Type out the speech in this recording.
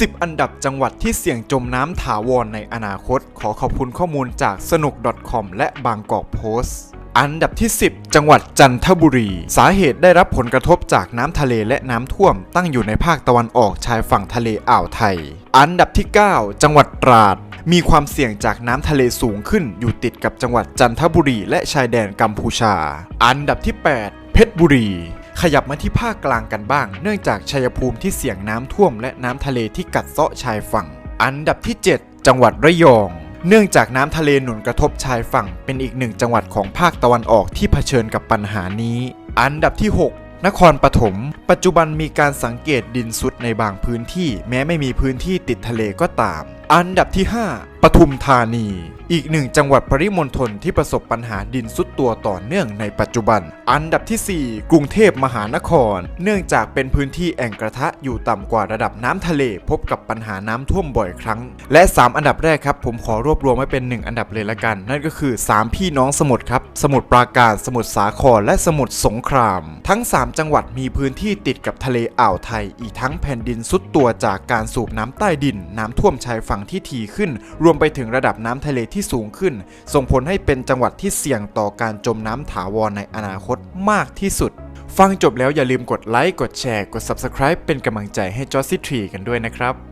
10 อันดับจังหวัดที่เสี่ยงจมน้ำถาวรในอนาคต ขอขอบคุณข้อมูลจากสนุก .com และบางกอกโพสต์อันดับที่ 10 จังหวัดจันทบุรี สาเหตุได้รับผลกระทบจากน้ำทะเลและน้ำท่วม ตั้งอยู่ในภาคตะวันออกชายฝั่งทะเลอ่าวไทย อันดับที่ 9 จังหวัดตราด มีความเสี่ยงจากน้ำทะเลสูงขึ้น อยู่ติดกับจังหวัดจันทบุรีและชายแดนกัมพูชา อันดับที่ 8 เพชรบุรี ขยับมาที่ภาคกลางกันบ้าง เนื่องจากชัยภูมิที่เสี่ยงน้ำท่วม และน้ำทะเลที่กัดเซาะชายฝั่ง อันดับที่ 7 จังหวัดระยอง เนื่องจากน้ำทะเลหนุนกระทบชายฝั่ง เป็นอีกหนึ่งจังหวัดของภาคตะวันออกที่เผชิญกับปัญหานี้ อันดับที่ 6นครปฐม ปัจจุบันมีการสังเกตดินสุดในบางพื้นที่ แม้ไม่มีพื้นที่ติดทะเลก็ตาม อันดับที่ 5 ปทุมธานี อีกหนึ่งจังหวัดปริมณฑลที่ประสบปัญหาดินสุดตัวต่อเนื่องในปัจจุบัน อันดับทีสี่ 4 กรุงเทพมหานคร เนื่องจากเป็นพื้นที่แอ่งกระทะอยู่ต่ำกว่าระดับน้ำทะเล พบกับปัญหาน้ำท่วมบ่อยครั้ง และ 3 อันดับแรกครับ ผมขอรวบรวมไว้เป็น 1 อันดับเลยละกัน นั่นก็คือ 3 พี่น้องสมุทรครับ สมุทรปราการ สมุทรสาคร และสมุทรสงคราม ทั้ง 3 จังหวัดมีพื้นที่ติดกับทะเลอ่าวไทย อีกทั้งแผ่นดินสุดตัวจากการสูบน้ำใต้ดิน น้ำท่วมชายฝั่งงที่ถี่ขึ้น รวมไปถึงระดับน้ำทะเลที่สูงขึ้น ส่งผลให้เป็นจังหวัดที่เสี่ยงต่อการจมน้ำถาวรในอนาคตมากที่สุด ฟังจบแล้วอย่าลืมกดไลค์กดแชร์กด Subscribe เป็นกำลังใจให้จอร์ซิทรีกันด้วยนะครับ